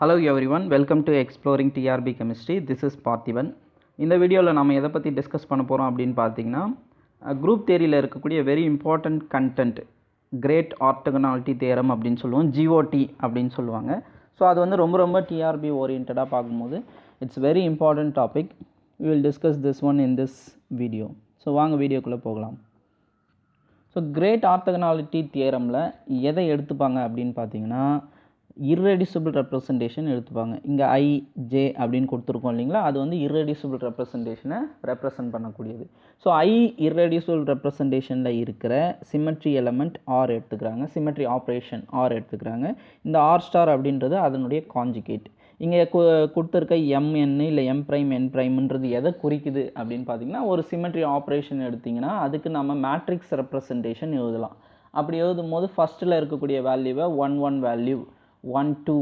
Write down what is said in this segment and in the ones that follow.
Hello everyone welcome to exploring TRB chemistry this is Parthiban இந்த வீடியோவில் நம்ம எதை பற்றி டிஸ்கஸ் பண்ண போகிறோம் அப்படின்னு பார்த்தீங்கன்னா குரூப் தேரியில் இருக்கக்கூடிய very important content great orthogonality theorem அப்படின்னு சொல்லுவோம் ஜிஓடி அப்படின்னு சொல்லுவாங்க. ஸோ அது வந்து ரொம்ப ரொம்ப டிஆர்பி ஓரியன்டாக பார்க்கும்போது it's very important topic we will discuss this one in this video so வாங்க வீடியோக்குள்ளே போகலாம். ஸோ கிரேட் ஆர்த்தகனாலிட்டி தியரமில் எதை எடுத்துப்பாங்க அப்படின்னு பார்த்தீங்கன்னா இர்ரெடியூசபிள் ரெப்ரசன்டேஷன் எடுத்துப்பாங்க. இங்கே ஐ ஜே அப்படின்னு கொடுத்துருக்கோம் இல்லைங்களா? அது வந்து இர்ரெடியூசபிள் ரெப்ரசன்டேஷனை ரெப்ரசன்ட் பண்ணக்கூடியது. ஸோ ஐ இர்ரெடியூசபிள் ரெப்ரசன்டேஷனில் இருக்கிற சிமெட்ரி எலமெண்ட் ஆர் எடுத்துக்கிறாங்க. சிமெட்ரி ஆப்ரேஷன் ஆர் எடுத்துக்கிறாங்க. இந்த ஆர் ஸ்டார் அப்படின்றது அதனுடைய காஞ்சிகேட் இங்கே கொடுத்துருக்க எம்என் இல்லை எம் ப்ரைம் என் ப்ரைம்ன்றது எதை குறிக்குது அப்படின்னு பார்த்தீங்கன்னா ஒரு சிமெட்ரி ஆப்ரேஷன் எடுத்திங்கன்னா அதுக்கு நம்ம மேட்ரிக்ஸ் ரெப்ரசன்டேஷன் எழுதலாம். அப்படி எழுதும் போது ஃபஸ்ட்டில் இருக்கக்கூடிய வேல்யூவை one one value one two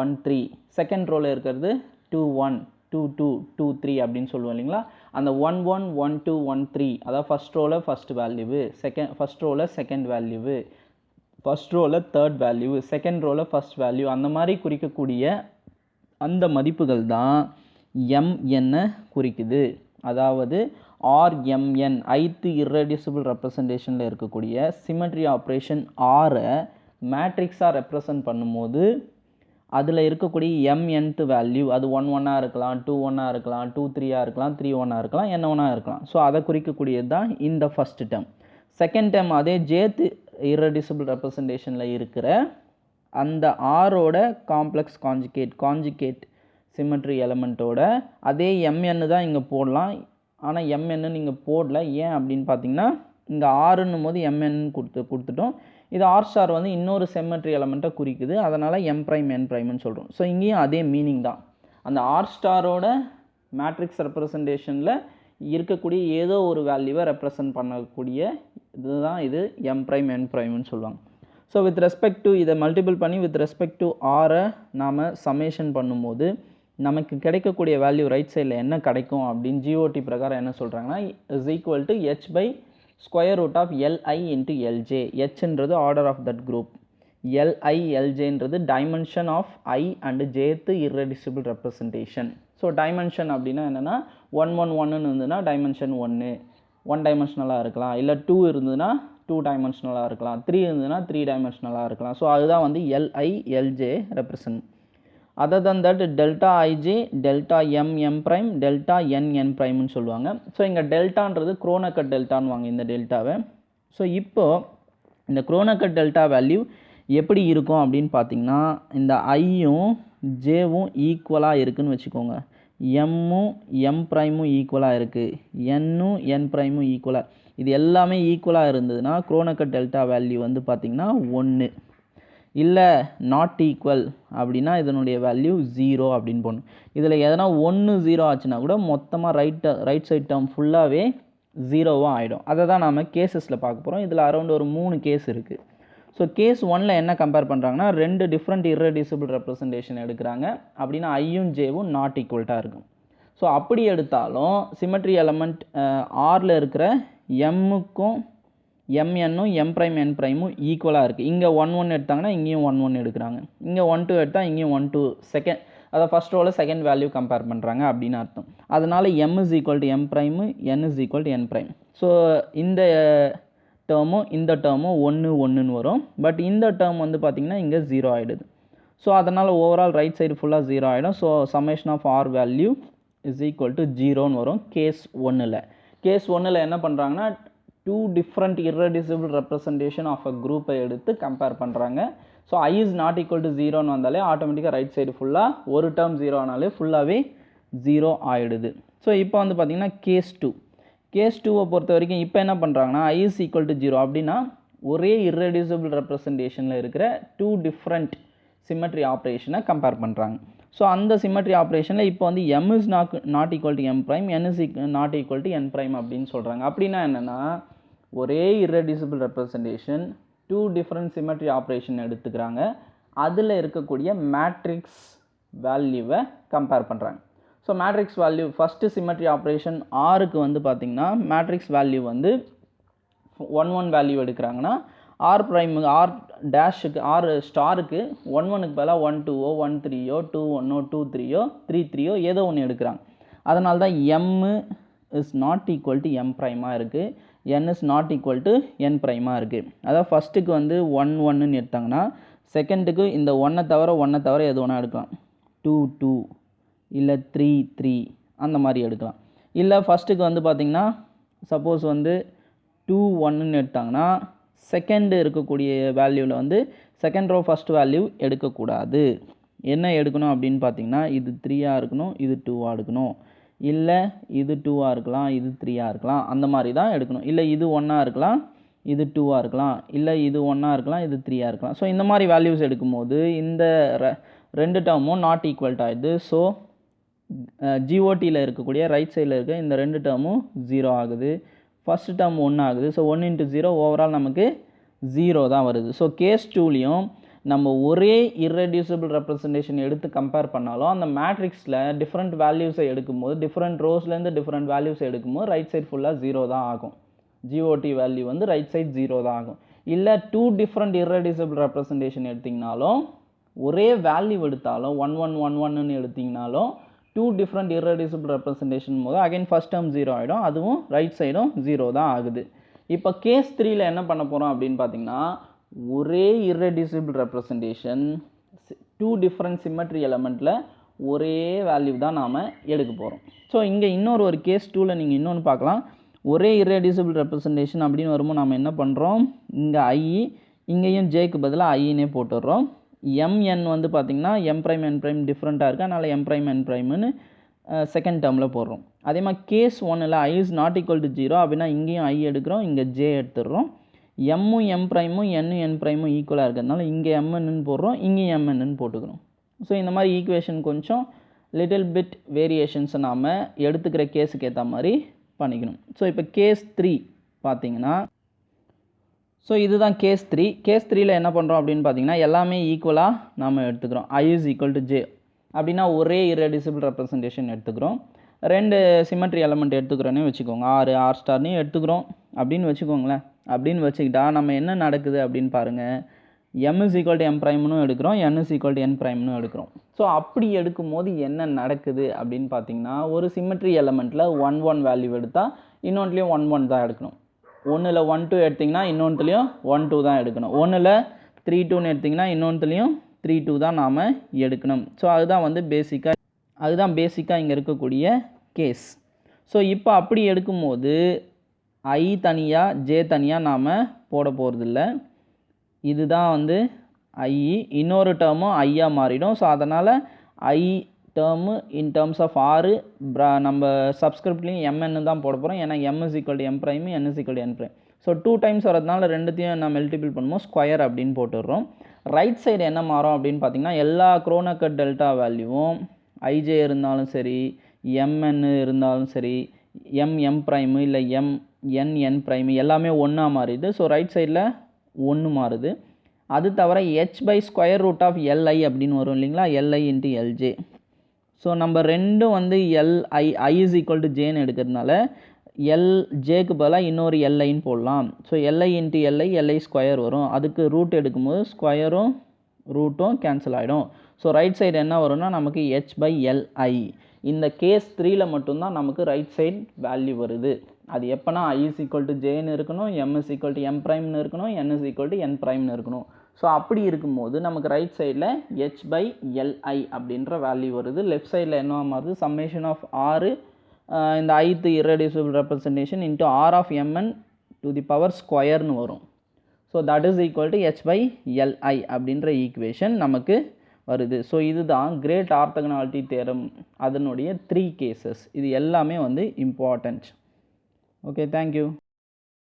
one three second ரோவில் இருக்கிறது two one two two two three அப்படின்னு சொல்லுவோம் இல்லைங்களா? அந்த one one one two one three அதாவது ஃபஸ்ட் ரோவில் ஃபஸ்ட் வேல்யூவு செகண்ட் ஃபஸ்ட் ரோவில் செகண்ட் வேல்யூவு ஃபஸ்ட் ரோவில் தேர்ட் வேல்யூ செகண்ட் ரோவில் ஃபஸ்ட் வேல்யூ அந்த மாதிரி குறிக்கக்கூடிய அந்த மதிப்புகள் தான் எம்என்னை குறிக்குது. அதாவது ஆர்எம்என் ஐத்து irreducible ரெப்ரசன்டேஷனில் இருக்கக்கூடிய சிமெட்ரி ஆப்ரேஷன் ஆரை மேட்ரிக்ஸாக ரெப்ரசன்ட் பண்ணும்போது அதில் இருக்கக்கூடிய எம்என்த் வேல்யூ அது ஒன் ஒன்னாக இருக்கலாம் டூ ஒன்னாக இருக்கலாம் டூ த்ரீயாக இருக்கலாம் த்ரீ ஒன்னாக இருக்கலாம் என்ன ஒன்றா இருக்கலாம். ஸோ அதை குறிக்கக்கூடியது தான் இந்த ஃபஸ்ட் டேர்ம் செகண்ட் டேர்ம் அதே ஜேத்து irreducible ரெப்ரசன்டேஷனில் இருக்கிற அந்த ஆரோட காம்ப்ளெக்ஸ் காஞ்சிகேட் காஞ்சிகேட் சிமெட்ரி எலமெண்ட்டோட அதே எம்என்னு தான் இங்கே போடலாம். ஆனால் எம்என்னு நீங்கள் போடல. ஏன் அப்படின்னு பார்த்தீங்கன்னா இங்கே ஆறுன்னும் போது எம்என்னு கொடுத்து கொடுத்துட்டோம். இது ஆர் ஸ்டார் வந்து இன்னொரு செமெட்ரி எலமெண்ட்டை குறிக்குது. அதனால் எம் ப்ரைம் என் ப்ரைம்னு சொல்கிறோம் ஸோ இங்கேயும் அதே மீனிங் தான். அந்த ஆர் ஸ்டாரோட மேட்ரிக்ஸ் ரெப்ரசன்டேஷனில் இருக்கக்கூடிய ஏதோ ஒரு வேல்யூவை ரெப்ரசன்ட் பண்ணக்கூடிய இதுதான் இது எம் ப்ரைம் என் ப்ரைம்னு சொல்லுவாங்க. ஸோ வித் ரெஸ்பெக்ட் டு இதை மல்டிபிள் பண்ணி வித் ரெஸ்பெக்ட் டு ஆரை நாம் சமேஷன் பண்ணும்போது நமக்கு கிடைக்கக்கூடிய வேல்யூ ரைட் சைடில் என்ன கிடைக்கும் அப்படின்னு ஜிஓடி பிரகாரம் என்ன சொல்கிறாங்கன்னா is equal to H by square root of LI into LJ ஹெச்ன்றது order of that group LI எல்ஜேன்றது dimension of I and ஜேத்து இர்ரெடிசிபிள் ரெப்ரசன்டேஷன் ஸோ டைமென்ஷன் அப்படின்னா என்னென்னா ஒன் ஒன் ஒன்றுன்னு இருந்ததுன்னா டைமென்ஷன் ஒன்று ஒன் டைமென்ஷனலாக இருக்கலாம். இல்லை டூ இருந்ததுன்னா டூ டைமென்ஷனலாக இருக்கலாம். த்ரீ இருந்ததுன்னா த்ரீ டைமென்ஷனலாக இருக்கலாம். ஸோ அதுதான் வந்து LI LJ represent other than that delta IJ delta M M prime delta N N ப்ரைம்னு சொல்லுவாங்க. ஸோ இங்கே டெல்டான்றது குரோனக்கட் டெல்டான்னு வாங்க இந்த டெல்டாவை ஸோ இப்போது இந்த குரோனக்கட் டெல்டா வேல்யூ எப்படி இருக்கும் அப்படின்னு பார்த்தீங்கன்னா இந்த ஐயும் ஜேவும் ஈக்குவலாக இருக்குதுன்னு வச்சுக்கோங்க. எம்மும் எம் ப்ரைமும் ஈக்குவலாக இருக்குது என்னும் என் ப்ரைமும் ஈக்குவலாக இது எல்லாமே ஈக்குவலாக இருந்ததுன்னா குரோனக்கட் டெல்டா வேல்யூ வந்து பார்த்திங்கன்னா ஒன்று இல்லை நாட் ஈக்குவல் அப்படின்னா இதனுடைய வேல்யூ ஜீரோ அப்படின்னு போடணும். இதில் எதனா ஒன்று ஜீரோ ஆச்சுன்னா கூட மொத்தமாக ரைட் ரைட் சைட் டேர்ம் ஃபுல்லாகவே ஜீரோவாக ஆகிடும் அதை தான் நாம் கேசஸில் பார்க்க போகிறோம் இதில் அரௌண்ட் ஒரு மூணு கேஸ் இருக்குது ஸோ கேஸ் ஒனில் என்ன கம்பேர் பண்ணுறாங்கன்னா ரெண்டு டிஃப்ரெண்ட் irreducible ரெப்ரசன்டேஷன் எடுக்கிறாங்க. அப்படின்னா ஐயும் ஜேவும் நாட் ஈக்குவல்ட்டாக இருக்கும். ஸோ அப்படி எடுத்தாலும் சிமெட்ரி எலமெண்ட் ஆரில் இருக்கிற எம்முக்கும் எம்என்னும் எம் ப்ரைம் என் ப்ரைமும் ஈக்குவலாக இருக்குது இங்கே ஒன் ஒன் எடுத்தாங்கன்னா இங்கேயும் ஒன் ஒன் எடுக்கிறாங்க. இங்கே ஒன் டூ எடுத்தால் இங்கேயும் ஒன் டூ செகண்ட் அதை ஃபஸ்ட் ரோவில் செகண்ட் வேல்யூ கம்பேர் பண்ணுறாங்க அப்படின்னு அர்த்தம். அதனால் M is equal to M prime N is equal to N prime so இந்த uh, டேர்மும் இந்த டேர்மும் ஒன்று ஒன்றுன்னு வரும். பட் இந்த டேர்ம் வந்து பார்த்திங்கன்னா இங்கே ஜீரோ ஆகிடுது ஸோ அதனால் ஓவரால் ரைட் சைடு ஃபுல்லாக ஜீரோ ஆகிடும் so summation of R value is equal to ஜீரோன்னு வரும். கேஸ் ஒன்றில் கேஸ் ஒன்றில் என்ன பண்ணுறாங்கன்னா two different irreducible representation of a குரூப்பை எடுத்து கம்பேர் பண்ணுறாங்க so I is not equal to ஜீரோன்னு வந்தாலே ஆட்டோமேட்டிக்காக ரைட் சைடு ஃபுல்லாக ஒரு டேர்ம் ஜீரோ ஆனாலே ஃபுல்லாகவே ஜீரோ ஆகிடுது ஸோ இப்போ வந்து பார்த்திங்கன்னா கேஸ் டூ கேஸ் டூவை பொறுத்த வரைக்கும் இப்போ என்ன பண்ணுறாங்கன்னா I is equal to zero அப்படின்னா ஒரே irreducible ரெப்ரசன்டேஷனில் இருக்கிற டூ டிஃப்ரெண்ட் சிமெட்ரி ஆப்ரேஷனை கம்பேர் பண்ணுறாங்க ஸோ அந்த சிமெட்ரி ஆப்ரேஷனில் இப்போ வந்து M is not not equal to M prime N is not equal to N prime அப்படின்னு சொல்கிறாங்க அப்படின்னா என்னென்னா ஒரே irreducible representation two different symmetry operation எடுத்துக்கிறாங்க. அதில் இருக்கக்கூடிய மேட்ரிக்ஸ் வேல்யூவை கம்பேர் பண்ணுறாங்க so matrix value first symmetry operation ஆருக்கு வந்து பார்த்திங்கன்னா மேட்ரிக்ஸ் வேல்யூ வந்து ஒன் ஒன் வேல்யூ எடுக்கிறாங்கன்னா ஆர் ப்ரைமு ஆர் டேஷுக்கு ஆர் ஸ்டாருக்கு ஒன் ஒனுக்கு பதிலாக ஒன் டூவோ ஒன் த்ரீயோ டூ ஒன்னோ டூ த்ரீயோ த்ரீ த்ரீயோ ஏதோ ஒன்று எடுக்கிறாங்க. அதனால தான் M is not equal to M ப்ரைமாக இருக்குது N is not equal to N ப்ரைமாக இருக்குது அதாவது ஃபஸ்ட்டுக்கு வந்து ஒன் ஒன்னுன்னு எடுத்தாங்கன்னா செகண்டுக்கு இந்த ஒன்றை தவிர ஒன்றை தவிர எது வேணால் எடுக்கலாம். டூ டூ இல்லை த்ரீ த்ரீ அந்த மாதிரி எடுக்கலாம். இல்லை ஃபஸ்ட்டுக்கு வந்து பார்த்திங்கன்னா சப்போஸ் வந்து டூ ஒன்னுன்னு எடுத்தாங்கன்னா செகண்டு இருக்கக்கூடிய வேல்யூவில் வந்து செகண்ட் ரோ ஃபஸ்ட் வேல்யூ எடுக்கக்கூடாது. என்ன எடுக்கணும் அப்படின்னு பார்த்தீங்கன்னா இது த்ரீயாக இருக்கணும் இது டூவாக எடுக்கணும். இல்லை இது டூவாக இருக்கலாம் இது த்ரீயாக இருக்கலாம் அந்த மாதிரி தான் எடுக்கணும். இல்லை இது ஒன்னாக இருக்கலாம் இது டூவாக இருக்கலாம் இல்லை இது ஒன்னாக இருக்கலாம் இது த்ரீயாக இருக்கலாம். ஸோ இந்த மாதிரி வேல்யூஸ் எடுக்கும்போது இந்த ரெண்டு டேர்மும் நாட் ஈக்குவல்ட் ஆகிடுது ஸோ ஜிஓடியில் இருக்கக்கூடிய ரைட் சைடில் இருக்க இந்த ரெண்டு டேர்மும் ஜீரோ ஆகுது. ஃபஸ்ட் டேர்ம் ஒன்று ஆகுது. So one into zero overall நமக்கு ஜீரோ தான் வருது. ஸோ கேஸ் டூலையும் நம்ம ஒரே irreducible ரெப்ரசன்டேஷன் எடுத்து கம்பேர் பண்ணாலும் அந்த மேட்ரிக்ஸில் டிஃப்ரெண்ட் வேல்யூஸை எடுக்கும்போது டிஃப்ரெண்ட் ரோஸ்லேருந்து டிஃப்ரெண்ட் வேல்யூஸ் எடுக்கும்போது ரைட் சைட் ஃபுல்லாக ஜீரோ தான் ஆகும். ஜிஓடி வேல்யூ வந்து ரைட் சைட் ஜீரோ தான் ஆகும். இல்லை டூ டிஃப்ரெண்ட் irreducible ரெப்ரசன்டேஷன் எடுத்திங்கனாலும் ஒரே வேல்யூ எடுத்தாலும் ஒன் ஒன் ஒன் ஒன்னு எடுத்திங்கனாலும் டூ டிஃப்ரெண்ட் irreducible ரெப்ரசன்டேஷன் போது அகைன் ஃபஸ்ட் டேர்ம் ஜீரோ ஆகிடும் அதுவும் ரைட் சைடும் ஜீரோ தான் ஆகுது. இப்போ கேஸ் த்ரீயில் என்ன பண்ண போகிறோம் அப்படின்னு பார்த்தீங்கன்னா ஒரே irreducible representation two different symmetry எலமெண்ட்டில் ஒரே வேல்யூ தான் நாம் எடுக்க போகிறோம் ஸோ இங்கே இன்னொரு ஒரு கேஸ் டூவில் நீங்கள் இன்னொன்று பார்க்கலாம். ஒரே irreducible ரெப்ரசன்டேஷன் அப்படின்னு வரும்போது நாம் என்ன பண்ணுறோம் இங்கே ஐ இங்கேயும் ஜேக்கு பதிலாக ஐன்னே போட்டுடுறோம். எம்என் வந்து பார்த்திங்கன்னா எம் ப்ரைம் என் ப்ரைம் டிஃப்ரெண்ட்டாக இருக்குது அதனால் எம் ப்ரைம் என் ப்ரைம்னு செகண்ட் டேர்மில் போடுறோம். அதே மாதிரி கேஸ் ஒன்னில் I is not equal to zero அப்படின்னா இங்கேயும் ஐ எடுக்கிறோம் இங்கே ஜே எடுத்துடுறோம். எம்மும் எம் ப்ரைமும் என்னும் என் ப்ரைமும் ஈக்குவலாக இருக்கிறதுனால இங்கே எம்என்னு போடுறோம் இங்கே எம்என்னு போட்டுக்கிறோம். ஸோ இந்த மாதிரி ஈக்குவேஷன் கொஞ்சம் லிட்டில் பிட் வேரியேஷன்ஸை நாம் எடுத்துக்கிற கேஸுக்கு ஏற்ற மாதிரி பண்ணிக்கணும். ஸோ இப்போ கேஸ் த்ரீ பார்த்தீங்கன்னா ஸோ இதுதான் கேஸ் த்ரீ கேஸ் த்ரீயில் என்ன பண்ணுறோம் அப்படின்னு பார்த்தீங்கன்னா எல்லாமே ஈக்குவலாக நாம் எடுத்துக்கிறோம். I is equal to J அப்படின்னா ஒரே இரடிசிபிள் ரெப்ரசன்டேஷன் எடுத்துக்கிறோம். ரெண்டு சிமெட்ரி எலமெண்ட் எடுத்துக்கிறோன்னே வச்சுக்கோங்க. ஆறு ஆர் ஸ்டார்னே எடுத்துக்கிறோம் அப்படின்னு வச்சுக்கோங்களேன். அப்படின்னு வச்சுக்கிட்டா நம்ம என்ன நடக்குது அப்படின்னு பாருங்கள் M is equal to M ப்ரைம்னு எடுக்கிறோம் N is equal to N ப்ரைம்னு எடுக்கிறோம். ஸோ அப்படி எடுக்கும்போது என்ன நடக்குது அப்படின்னு பார்த்தீங்கன்னா ஒரு சிமெட்ரி எலமெண்ட்டில் ஒன் ஒன் வேல்யூ எடுத்தால் இன்னொன்றுலேயும் ஒன் ஒன் தான் எடுக்கணும். ஒன்றில் ஒன் டூ எடுத்திங்கன்னா இன்னொன்றுலேயும் ஒன் டூ தான் எடுக்கணும். ஒன்றில் த்ரீ டூன்னு எடுத்திங்கன்னா இன்னொன்றுலையும் த்ரீ டூ தான் நாம் எடுக்கணும். ஸோ அதுதான் வந்து பேசிக்காக அதுதான் பேசிக்காக இங்கே இருக்கக்கூடிய கேஸ் ஸோ இப்போ அப்படி எடுக்கும்போது ஐ தனியாக ஜே தனியாக நாம் போட போகிறதில்ல இதுதான் வந்து ஐ இன்னொரு டேர்மும் ஐயாக மாறிடும். ஸோ அதனால் I term in terms of R ப்ரா நம்ம சப்ஸ்கிரிப்ட்லேயும் எம்என்னு தான் போட போகிறோம் ஏன்னா M is equal to M prime N is equal to N prime so two times வரதுனால ரெண்டுத்தையும் நான் மல்டிபிள் பண்ணும்போது ஸ்கொயர் அப்படின்னு போட்டுடுறோம். ரைட் சைடு என்ன மாறும் அப்படின்னு பார்த்தீங்கன்னா எல்லா குரோனக்கட் டெல்டா வேல்யூவும் ஐஜே இருந்தாலும் சரி எம்என்னு இருந்தாலும் சரி எம் எம் ப்ரைமு இல்லை எம் என் என் ப்ரைம் எல்லாமே ஒன்றா மாறிடுது ஸோ ரைட் சைடில் ஒன்று மாறுது. அது தவிர H by square root of L I அப்படின்னு வரும் இல்லைங்களா? எல்ஐ இன்ட்டு எல்ஜே ஸோ நம்ம ரெண்டும் வந்து l i i is equal to ஜேன்னு எடுக்கிறதுனால எல் ஜேக்கு பதிலாக இன்னொரு எல்ஐன்னு போடலாம். So l i into l i l i square வரும். அதுக்கு ரூட் எடுக்கும்போது ஸ்கொயரும் ரூட்டும் கேன்சல் ஆகிடும் ஸோ ரைட் சைடு என்ன வரும்னா நமக்கு ஹெச் பை எல்ஐ இந்த கேஸ் த்ரீயில் மட்டும்தான் நமக்கு ரைட் சைடு வேல்யூ வருது. அது எப்போனா ஐ இஸ் ஈக்குவல் டு ஜேன்னு இருக்கணும் M is equal to M ப்ரைம்னு இருக்கணும் N is equal to N ப்ரைம்னு இருக்கணும். ஸோ அப்படி இருக்கும்போது நமக்கு ரைட் சைடில் ஹெச் பை எல்ஐ அப்படின்ற வேல்யூ வருது. லெஃப்ட் சைடில் என்ன மாறுது? சம்மேஷன் ஆஃப் ஆறு இந்த ஐத்து irreducible representation into R of MN to the power ஸ்கொயர்னு வரும். So that is equal to H by L I அப்படின்ற ஈக்குவேஷன் நமக்கு வருது. ஸோ இதுதான் கிரேட் ஆர்த்தகனாலிட்டி தேரம் அதனுடைய த்ரீ கேசஸ் இது எல்லாமே வந்து okay thank you.